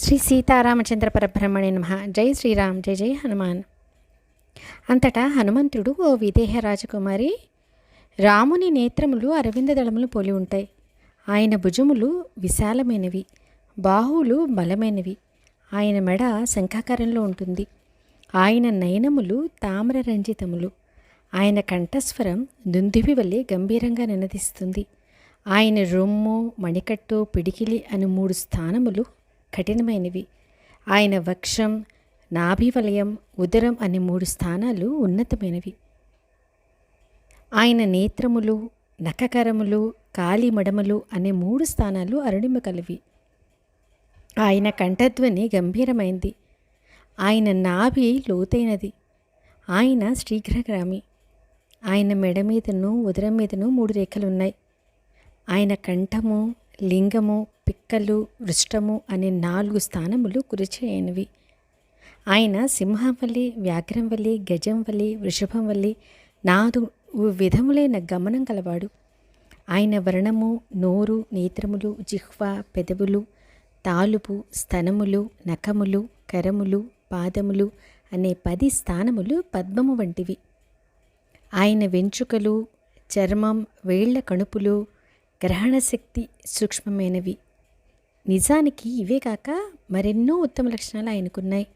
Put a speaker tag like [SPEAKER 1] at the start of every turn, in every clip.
[SPEAKER 1] శ్రీ సీతారామచంద్ర పరబ్రహ్మణి నమ. జై శ్రీరామ్ జై జై హనుమాన్. అంతటా హనుమంతుడు ఓ విదేహ రాజకుమారి రాముని నేత్రములు అరవింద దళములు పోలి ఉంటాయి. ఆయన భుజములు విశాలమైనవి బాహువులు బలమైనవి. ఆయన మెడ శంఖాకారంలో ఉంటుంది. ఆయన నయనములు తామ్ర రంజితములు. ఆయన కంఠస్వరం దుందుభి వల్లే గంభీరంగా నినదిస్తుంది. ఆయన రొమ్ము మణికట్టు పిడికిలి అను మూడు స్థానములు కఠినమైనవి. ఆయన వక్షం నాభివలయం ఉదరం అనే మూడు స్థానాలు ఉన్నతమైనవి. ఆయన నేత్రములు నఖకరములు కాలి మడమలు అనే మూడు స్థానాలు అరుణిమ కలివి. ఆయన కంఠధ్వని గంభీరమైంది. ఆయన నాభి లోతైనది. ఆయన శీఘ్రగ్రామి ఆయన మెడ మీదను ఉదరం మీదను మూడు రేఖలున్నాయి. ఆయన కంఠము లింగము పిక్కలు వృష్టము అనే నాలుగు స్థానములు కురిచేయనివి. ఆయన సింహం వ్యాఘ్రంవలి గజంవలి వృషభంవలి నాలుగు విధములైన గమనం కలవాడు ఆయన వర్ణము నోరు నేత్రములు జిహ్వ పెదవులు తాలుపు స్తనములు నఖములు కరములు పాదములు అనే పది స్థానములు పద్మము వంటివి. ఆయన వెంట్రుకలు చర్మం వేళ్ళ కణుపులు గ్రహణశక్తి సూక్ష్మమైనవి. నిజానికి ఇవే కాక మరెన్నో ఉత్తమ లక్షణాలు ఆయనకున్నాయి.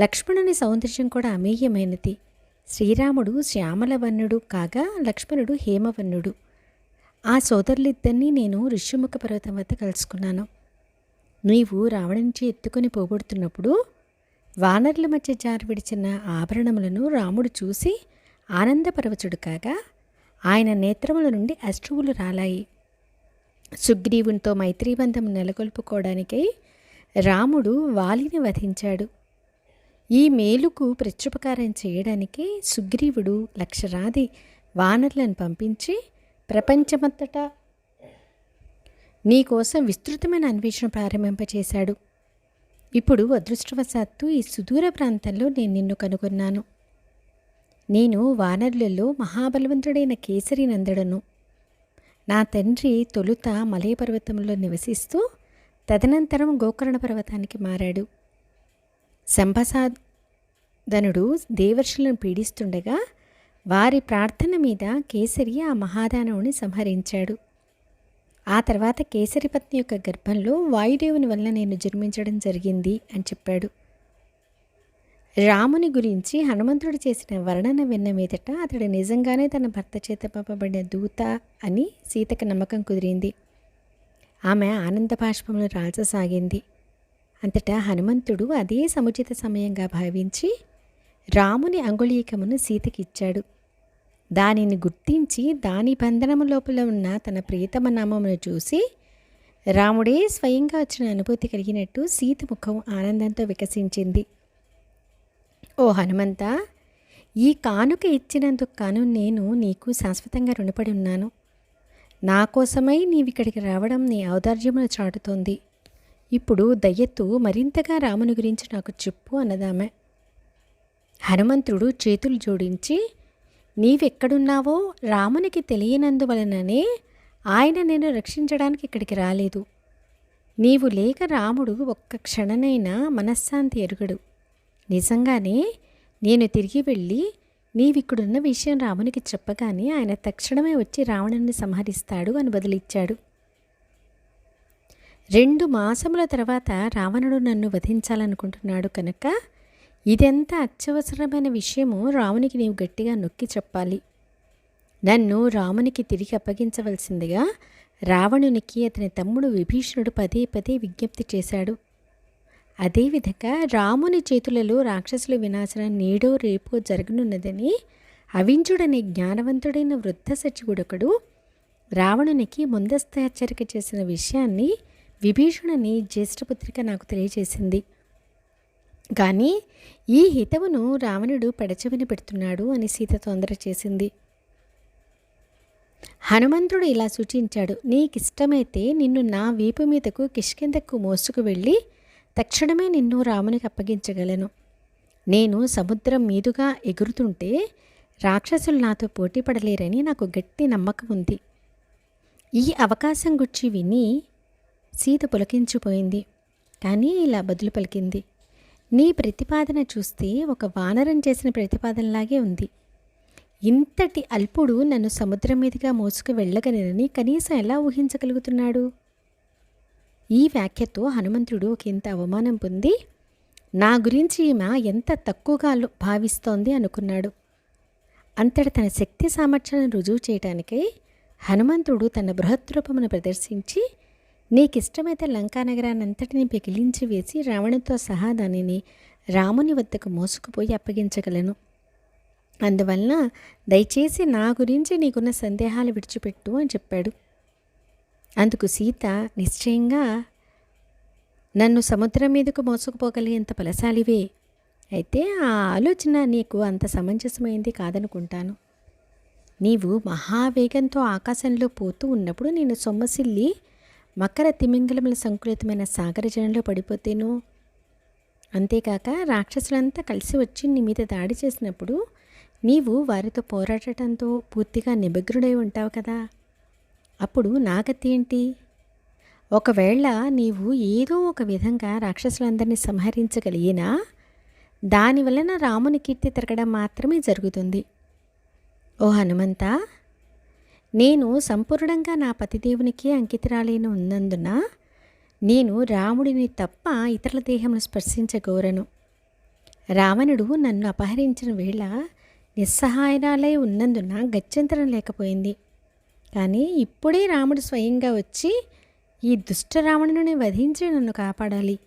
[SPEAKER 1] లక్ష్మణుని సౌందర్యం కూడా అమేయమైనది. శ్రీరాముడు శ్యామలవన్నుడు కాగా లక్ష్మణుడు హేమవన్నుడు ఆ సోదరులిద్దరినీ నేను ఋష్యముఖ పర్వతం వద్ద కలుసుకున్నాను. నీవు రావణ నుంచి ఎత్తుకొని పోగొడుతున్నప్పుడు వానరుల మధ్య జారి విడిచిన ఆభరణములను రాముడు చూసి ఆనందపరవచుడు కాగా ఆయన నేత్రముల నుండి అశ్రువులు రాలాయి. సుగ్రీవునితో మైత్రీబంధం నెలకొల్పుకోవడానికై రాముడు వాలిని వధించాడు. ఈ మేలుకు ప్రత్యుపకారం చేయడానికి సుగ్రీవుడు లక్షరాది వానరులను పంపించి ప్రపంచమంతటా నీకోసం విస్తృతమైన అన్వేషణ ప్రారంభింపచేశాడు. ఇప్పుడు అదృష్టవశాత్తు ఈ సుదూర ప్రాంతంలో నేను నిన్ను కనుగొన్నాను. నేను వానరులలో మహాబలవంతుడైన కేసరి నందడను. నా తండ్రి తొలుత మలయ పర్వతంలో నివసిస్తూ తదనంతరం గోకర్ణ పర్వతానికి మారాడు. సంభసాధనుడు దేవర్షులను పీడిస్తుండగా వారి ప్రార్థన మీద కేసరి ఆ మహాదానవుని సంహరించాడు. ఆ తర్వాత కేసరి పత్ని యొక్క గర్భంలో వాయుదేవుని వల్ల నేను జన్మించడం జరిగింది అని చెప్పాడు. రాముని గురించి హనుమంతుడు చేసిన వర్ణన విన్న మీదట అతడు నిజంగానే తన భర్త చేత పంపబడిన దూత అని సీతకు నమ్మకం కుదిరింది. ఆమె ఆనంద బాష్పములు రాల్చసాగింది. అంతటా హనుమంతుడు అదే సముచిత సమయంగా భావించి రాముని అంగుళీకమును సీతకిచ్చాడు. దానిని గుర్తించి దాని బంధనము లోపల ఉన్న తన ప్రియతమ నామమును చూసి రాముడే స్వయంగా వచ్చిన అనుభూతి కలిగినట్టు సీత ముఖం ఆనందంతో వికసించింది. ఓ హనుమంత ఈ కానుక ఇచ్చినందుకు కాను నేను నీకు శాశ్వతంగా రుణపడి ఉన్నాను. నా కోసమై నీవిక్కడికి రావడం నీ ఔదార్యమును చాటుతోంది. ఇప్పుడు దయ్యత్తు మరింతగా రాముని గురించి నాకు చెప్పు అన్నదామె. హనుమంతుడు చేతులు జోడించి నీవెక్కడున్నావో రామునికి తెలియనందువలననే ఆయన నేను రక్షించడానికి ఇక్కడికి రాలేదు. నీవు లేక రాముడు ఒక్క క్షణనైనా మనశ్శాంతి ఎరుగడు. నిజంగానే నేను తిరిగి వెళ్ళి నీవిక్కడున్న విషయం రామునికి చెప్పగానే ఆయన తక్షణమే వచ్చి రావణుని సంహరిస్తాడు అని బదులిచ్చాడు. రెండు మాసముల తర్వాత రావణుడు నన్ను వధించాలనుకుంటున్నాడు కనుక ఇదెంత అత్యవసరమైన విషయమో రామునికి నీవు గట్టిగా నొక్కి చెప్పాలి. నన్ను రామునికి తిరిగి అప్పగించవలసిందిగా రావణునికి అతని తమ్ముడు విభీషణుడు పదే పదే విజ్ఞప్తి చేశాడు. అదేవిధంగా రాముని చేతులలో రాక్షసుల వినాశనం నేడో రేపో జరగనున్నదని అవించుడనే జ్ఞానవంతుడైన వృద్ధ సచివుడొకడు రావణునికి ముందస్తు హెచ్చరిక చేసిన విషయాన్ని విభీషణుని జ్యేష్ఠపుత్రిక నాకు తెలియజేసింది. కానీ ఈ హితవును రావణుడు పెడచెవిని పెడుతున్నాడు అని సీత తొందర చేసింది. హనుమంతుడు ఇలా సూచించాడు నీకిష్టమైతే నిన్ను నా వీపు మీదకు కిష్కిందకు మోసుకు వెళ్ళి తక్షణమే నిన్ను రామునికి అప్పగించగలను. నేను సముద్రం మీదుగా ఎగురుతుంటే రాక్షసులు నాతో పోటీ పడలేరని నాకు గట్టి నమ్మకం ఉంది. ఈ అవకాశం గుచ్చి విని సీత పులకించిపోయింది. కానీ ఇలా బదులు పలికింది. నీ ప్రతిపాదన చూస్తే ఒక వానరం చేసిన ప్రతిపాదనలాగే ఉంది. ఇంతటి అల్పుడు నన్ను సముద్రం మీదుగా మోసుకు వెళ్ళగలనని కనీసం ఎలా ఊహించగలుగుతున్నాడు? ఈ వ్యాఖ్యతో హనుమంతుడు ఒకంత అవమానం పొంది నా గురించి ఈమె ఎంత తక్కువగా భావిస్తోంది అనుకున్నాడు. అంతటి తన శక్తి సామర్థ్యాలను రుజువు చేయటానికై హనుమంతుడు తన బృహద్రూపమును ప్రదర్శించి నీకిష్టమైతే లంకానగరాన్నంతటిని పెకిలించి వేసి రావణుతో సహా దానిని రాముని వద్దకు మోసుకుపోయి అప్పగించగలను. అందువలన దయచేసి నా గురించి నీకున్న సందేహాలు విడిచిపెట్టు అని చెప్పాడు. అందుకు సీత నిశ్చయంగా నన్ను సముద్రం మీదకు మోసుకుపోగలిగేంత బలశాలివే. అయితే ఆ ఆలోచన నీకు అంత సమంజసమైంది కాదనుకుంటాను. నీవు మహావేగంతో ఆకాశంలో పోతూ ఉన్నప్పుడు నేను సొమ్మసిల్లి మకర తిమింగలముల సంకులితమైన సాగర జనంలో పడిపోతేను. అంతేకాక రాక్షసులంతా కలిసి వచ్చి నీ మీద దాడి చేసినప్పుడు నీవు వారితో పోరాడటంతో పూర్తిగా నిమగ్నుడై ఉంటావు కదా. అప్పుడు నా గతి ఏంటి ఒకవేళ నీవు ఏదో ఒక విధంగా రాక్షసులందరినీ సంహరించగలిగినా దాని వలన రాముని కీర్తి తిరగడం మాత్రమే జరుగుతుంది. ఓ హనుమంత నేను సంపూర్ణంగా నా పతిదేవునికి అంకితురాలైన ఉన్నందున నేను రాముడిని తప్ప ఇతరుల దేహమును స్పర్శించగోరను. రావణుడు నన్ను అపహరించిన వేళ నిస్సహాయరాలై ఉన్నందున గత్యంతరం లేకపోయింది. కానీ ఇప్పుడే రాముడు స్వయంగా వచ్చి ఈ దుష్ట రావణుని వధించి నన్ను కాపాడాలి.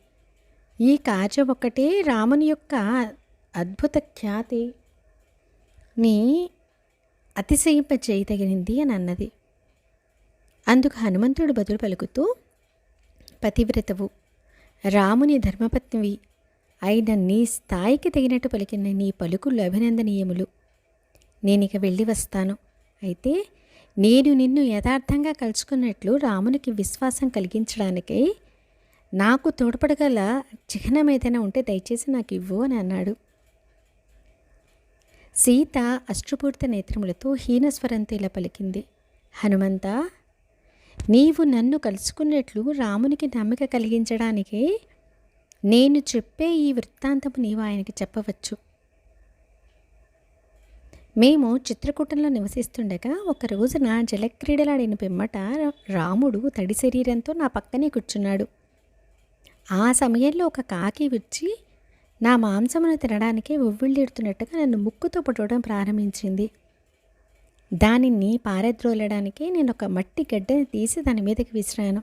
[SPEAKER 1] ఈ కార్యం ఒక్కటే రాముని యొక్క అద్భుత ఖ్యాతి. నీ అతిశయింప చేయదగినది అని అన్నది. అందుకు హనుమంతుడు బదులు పలుకుతూ పతివ్రతవు. రాముని ధర్మపత్నివి అయిన నీ స్థాయికి తగినట్టు పలికిన నీ పలుకులు అభినందనీయములు. నేనిక వెళ్ళి వస్తాను. అయితే నేను నిన్ను యథార్థంగా కలుసుకున్నట్లు రామునికి విశ్వాసం కలిగించడానికి నాకు తోడ్పడగల చిహ్నం ఏదైనా ఉంటే దయచేసి నాకు ఇవ్వు అని అన్నాడు. సీత అశ్రుపూర్త నేత్రములతో హీనస్వరంతో ఇలా పలికింది. హనుమంత నీవు నన్ను కలుసుకున్నట్లు రామునికి నమ్మిక కలిగించడానికి నేను చెప్పే ఈ వృత్తాంతము నీవు ఆయనకి చెప్పవచ్చు. మేము చిత్రకూటంలో నివసిస్తుండగా ఒక రోజున జలక్రీడలాడిన పిమ్మట రాముడు తడి శరీరంతో నా పక్కనే కూర్చున్నాడు. ఆ సమయంలో ఒక కాకి వచ్చి నా మాంసమును తినడానికి ఉవ్విళ్ళెడుతున్నట్టుగా నన్ను ముక్కుతో పట్టడం ప్రారంభించింది. దానిని పారద్రోలడానికి నేను ఒక మట్టి గడ్డని తీసి దాని మీదకి విసిరాను.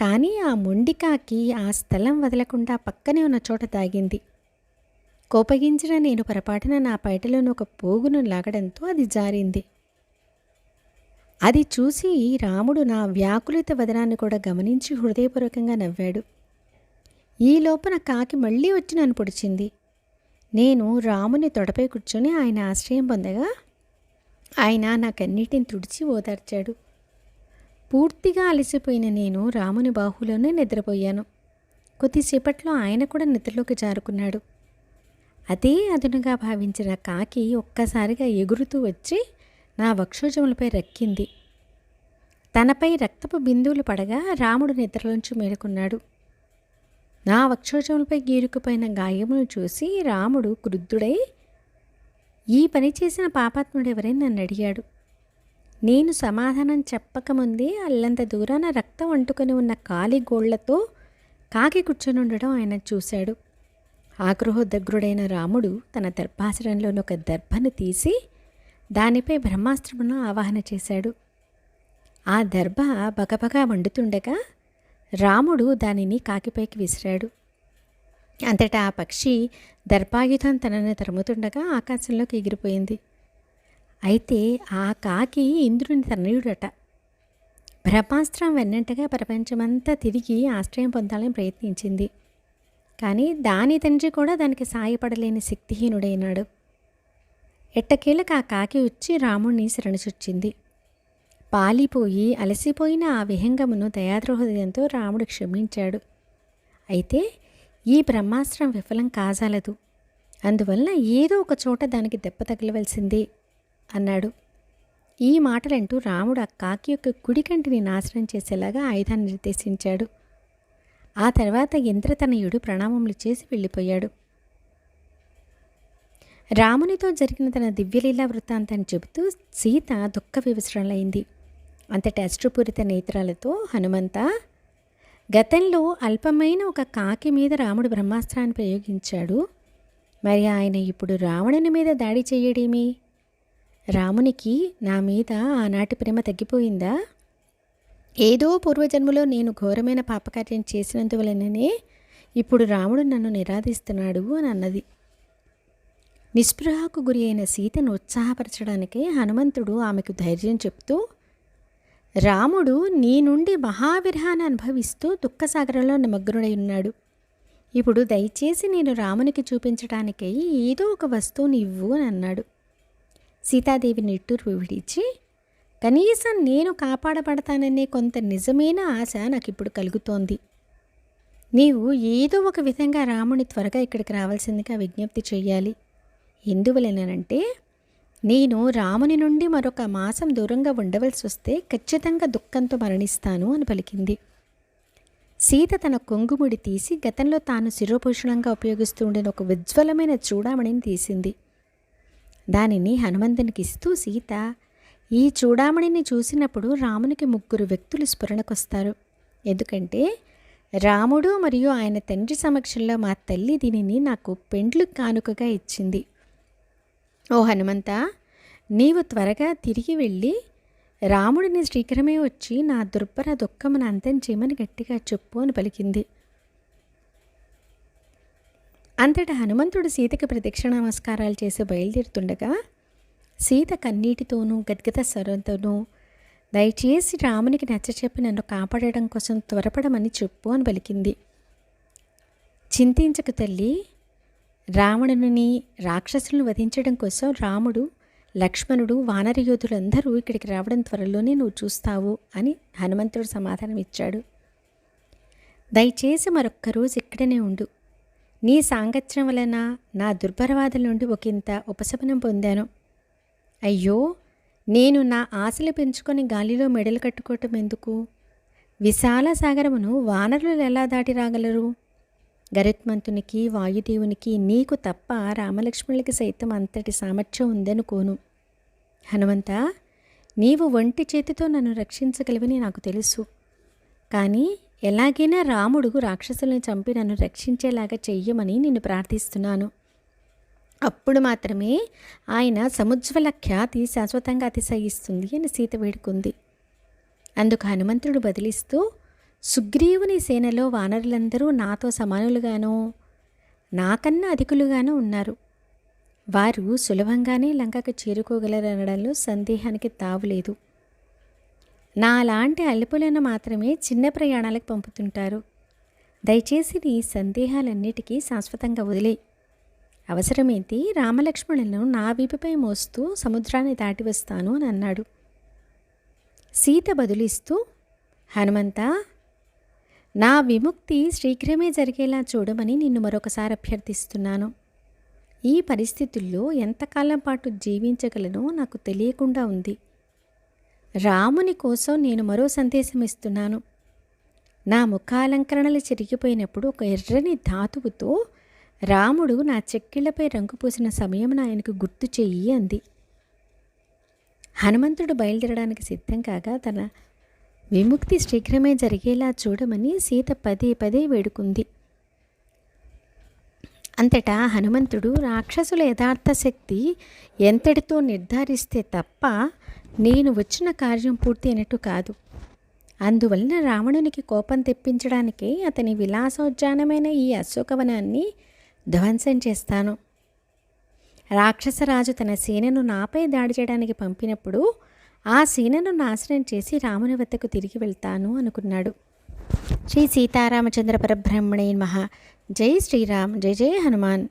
[SPEAKER 1] కానీ ఆ మొండికాకి ఆ స్థలం వదలకుండా పక్కనే ఉన్న చోట తాగింది కోపగించిన నేను పొరపాటున నా పైటలోని ఒక పోగును లాగడంతో అది జారింది. అది చూసి రాముడు నా వ్యాకులిత వదనాన్ని కూడా గమనించి హృదయపూర్వకంగా నవ్వాడు. ఈ లోపల కాకి మళ్ళీ వచ్చి నన్ను పొడిచింది. నేను రాముని తొడపై కూర్చొని ఆయన ఆశ్రయం పొందగా ఆయన నాకన్నిటిని తుడిచి ఓదార్చాడు. పూర్తిగా అలసిపోయిన నేను రాముని బాహులోనే నిద్రపోయాను. కొద్దిసేపట్లో ఆయన కూడా నిద్రలోకి జారుకున్నాడు. అదే అదునుగా భావించిన కాకి ఒక్కసారిగా ఎగురుతూ వచ్చి నా వక్షోజములపై రక్కింది. తనపై రక్తపు బిందువులు పడగా రాముడు నిద్రలోంచి మేలుకున్నాడు. నా వక్షోజములపై గీరుకుపోయిన గాయమును చూసి రాముడు క్రుద్ధుడై ఈ పని చేసిన పాపాత్ముడు నన్ను అడిగాడు? నేను సమాధానం చెప్పకముందే అల్లంత దూరాన రక్తం అంటుకొని ఉన్న కాలి గోళ్ళతో కాకి కూర్చొని ఉండడం ఆయన చూశాడు. ఆగ్రహోదగ్రుడైన రాముడు తన దర్భాసనంలోని ఒక దర్భను తీసి దానిపై బ్రహ్మాస్త్రమును ఆవాహన చేశాడు. ఆ దర్భ బగబగా వండుతుండగా రాముడు దానిని కాకిపైకి విసిరాడు. అంతటా ఆ పక్షి దర్భాయుధం తనని తరుముతుండగా ఆకాశంలోకి ఎగిరిపోయింది. అయితే ఆ కాకి ఇంద్రుని తనయుడట. బ్రహ్మాస్త్రం వెన్నంటగా ప్రపంచమంతా తిరిగి ఆశ్రయం పొందాలని ప్రయత్నించింది. కానీ దాని తండ్రి కూడా దానికి సాయపడలేని శక్తిహీనుడైనాడు. ఎట్టకేలకు ఆ కాకి వచ్చి రాముణ్ణి శరణుచొచ్చింది పాలిపోయి అలసిపోయిన ఆ విహంగమును దయాద్రోహృదయంతో రాముడు క్షమించాడు. అయితే ఈ బ్రహ్మాస్త్రం విఫలం కాజాలదు. అందువలన ఏదో ఒక చోట దానికి దెబ్బ తగలవలసిందే అన్నాడు. ఈ మాటలంటూ రాముడు ఆ కాకి యొక్క కుడి కంటిని నాశనం చేసేలాగా ఆయుధాన్ని నిర్దేశించాడు. ఆ తర్వాత ఇంద్రతనయుడు ప్రణామములు చేసి వెళ్ళిపోయాడు. రామునితో జరిగిన తన దివ్యలీలా వృత్తాంతాన్ని చెబుతూ సీత దుఃఖ వివసరణలైంది అంతటి అష్టపూరిత నేత్రాలతో హనుమంత గతంలో అల్పమైన ఒక కాకి మీద రాముడు బ్రహ్మాస్త్రాన్ని ప్రయోగించాడు. మరి ఆయన ఇప్పుడు రావణుని మీద దాడి చేయడేమి? రామునికి నా మీద ఆనాటి ప్రేమ తగ్గిపోయిందా? ఏదో పూర్వజన్మలో నేను ఘోరమైన పాపకార్యం చేసినందువలననే ఇప్పుడు రాముడు నన్ను నిరాధిస్తున్నాడు అని అన్నది. నిస్పృహకు గురి అయిన సీతను ఉత్సాహపరచడానికే హనుమంతుడు ఆమెకు ధైర్యం చెప్తూ రాముడు నీ నుండి మహావిరహాన్ని అనుభవిస్తూ దుఃఖసాగరంలో నిమగ్నుడై ఉన్నాడు. ఇప్పుడు దయచేసి నేను రామునికి చూపించడానికై ఏదో ఒక వస్తువుని ఇవ్వు అని అన్నాడు. సీతాదేవి నిట్టూరు విడిచి కనీసం నేను కాపాడబడతాననే కొంత నిజమైన ఆశ నాకు ఇప్పుడు కలుగుతోంది. నీవు ఏదో ఒక విధంగా రాముని త్వరగా ఇక్కడికి రావాల్సిందిగా విజ్ఞప్తి చేయాలి ఎందువలనంటే నేను రాముని నుండి మరొక మాసం దూరంగా ఉండవలసి వస్తే ఖచ్చితంగా దుఃఖంతో మరణిస్తాను అని పలికింది. సీత తన కొంగుముడి తీసి గతంలో తాను శిరోభూషణంగా ఉపయోగిస్తూ ఉండిన ఒక ఉజ్వలమైన చూడామణిని తీసింది. దానిని హనుమంతునికి ఇస్తూ సీత ఈ చూడామణిని చూసినప్పుడు రామునికి ముగ్గురు వ్యక్తులు స్ఫురణకొస్తారు. ఎందుకంటే రాముడు మరియు ఆయన తండ్రి సమక్షంలో మా తల్లి దీనిని నాకు పెండ్లు కానుకగా ఇచ్చింది. ఓ హనుమంత నీవు త్వరగా తిరిగి వెళ్ళి రాముడిని శ్రీకరమే వచ్చి నా దుర్భర దుఃఖమును అంతం చేయమని గట్టిగా చెప్పు అని పలికింది. అంతటా హనుమంతుడు సీతకి ప్రదక్షిణ నమస్కారాలు చేసి బయలుదేరుతుండగా సీత కన్నీటితోనూ గద్గద స్వరంతోనూ దయచేసి రామునికి నచ్చచెప్పి నన్ను కాపాడడం కోసం త్వరపడమని చెప్పు అని పలికింది. చింతించకు తల్లి. రావణుని రాక్షసులను వధించడం కోసం రాముడు లక్ష్మణుడు వానరయోధులందరూ ఇక్కడికి రావడం త్వరలోనే నువ్వు చూస్తావు అని హనుమంతుడు సమాధానం ఇచ్చాడు. దయచేసి మరొక్క రోజు ఇక్కడనే ఉండు. నీ సాంగత్యం వలన నా దుర్భరవాదుల నుండి ఒకంత ఉపశమనం పొందాను. అయ్యో నేను నా ఆశలు పెంచుకొని గాలిలో మెడలు కట్టుకోవటం ఎందుకు? విశాల సాగరమును వానరులు ఎలా దాటి రాగలరు? గరుత్మంతునికి వాయుదేవునికి నీకు తప్ప రామలక్ష్మణులకి సైతం అంతటి సామర్థ్యం ఉందనుకోను. హనుమంత నీవు ఒంటి చేతితో నన్ను రక్షించగలవని నాకు తెలుసు. కానీ ఎలాగైనా రాముడు రాక్షసుల్ని చంపి నన్ను రక్షించేలాగా చెయ్యమని నిన్ను ప్రార్థిస్తున్నాను. అప్పుడు మాత్రమే ఆయన సముజ్వల ఖ్యాతి శాశ్వతంగా అతిశయిస్తుంది అని సీత వేడుకుంది. అందుకు హనుమంతుడు బదిలిస్తూ సుగ్రీవుని సేనలో వానరులందరూ నాతో సమానులుగానో నాకన్నా అధికులుగానో ఉన్నారు. వారు సులభంగానే లంకకు చేరుకోగలరనడంలో సందేహానికి తావులేదు నాలాంటి అల్పులను మాత్రమే చిన్న ప్రయాణాలకు పంపుతుంటారు. దయచేసి నీ సందేహాలన్నిటికీ శాశ్వతంగా వదిలేయి. అవసరమైతే రామలక్ష్మణులను నా వీపుపై మోస్తూ సముద్రాన్ని దాటి వస్తాను అని అన్నాడు. సీత బదులిస్తూ హనుమంత నా విముక్తి శీఘ్రమే జరిగేలా చూడమని నిన్ను మరొకసారి అభ్యర్థిస్తున్నాను. ఈ పరిస్థితుల్లో ఎంతకాలం పాటు జీవించగలనో నాకు తెలియకుండా ఉంది. రాముని కోసం నేను మరో సందేశం ఇస్తున్నాను. నా ముఖాలంకరణలు చెరిగిపోయినప్పుడు ఒక ఎర్రని ధాతువుతో రాముడు నా చెక్కిళ్ళపై రంగు పూసిన సమయం ఆయనకు గుర్తు చెయ్యి అంది. హనుమంతుడు బయలుదేరడానికి సిద్ధం కాగా తన విముక్తి శీఘ్రమే జరిగేలా చూడమని సీత పదే పదే వేడుకుంది. అంతటా హనుమంతుడు రాక్షసుల యథార్థ శక్తి ఎంతటితో నిర్ధారిస్తే తప్ప నేను వచ్చిన కార్యం పూర్తి అయినట్టు కాదు. అందువలన రావణునికి కోపం తెప్పించడానికే అతని విలాసోజ్జానమైన ఈ అశోకవనాన్ని ధ్వంసం చేస్తాను. రాక్షసరాజు తన సేనను నాపై దాడి చేయడానికి పంపినప్పుడు ఆ సేనను నాశనం చేసి రాముని వద్దకు తిరిగి వెళ్తాను అనుకున్నాడు. శ్రీ సీతారామచంద్ర పరబ్రహ్మణే మహా జై శ్రీరామ్. జై జై హనుమాన్.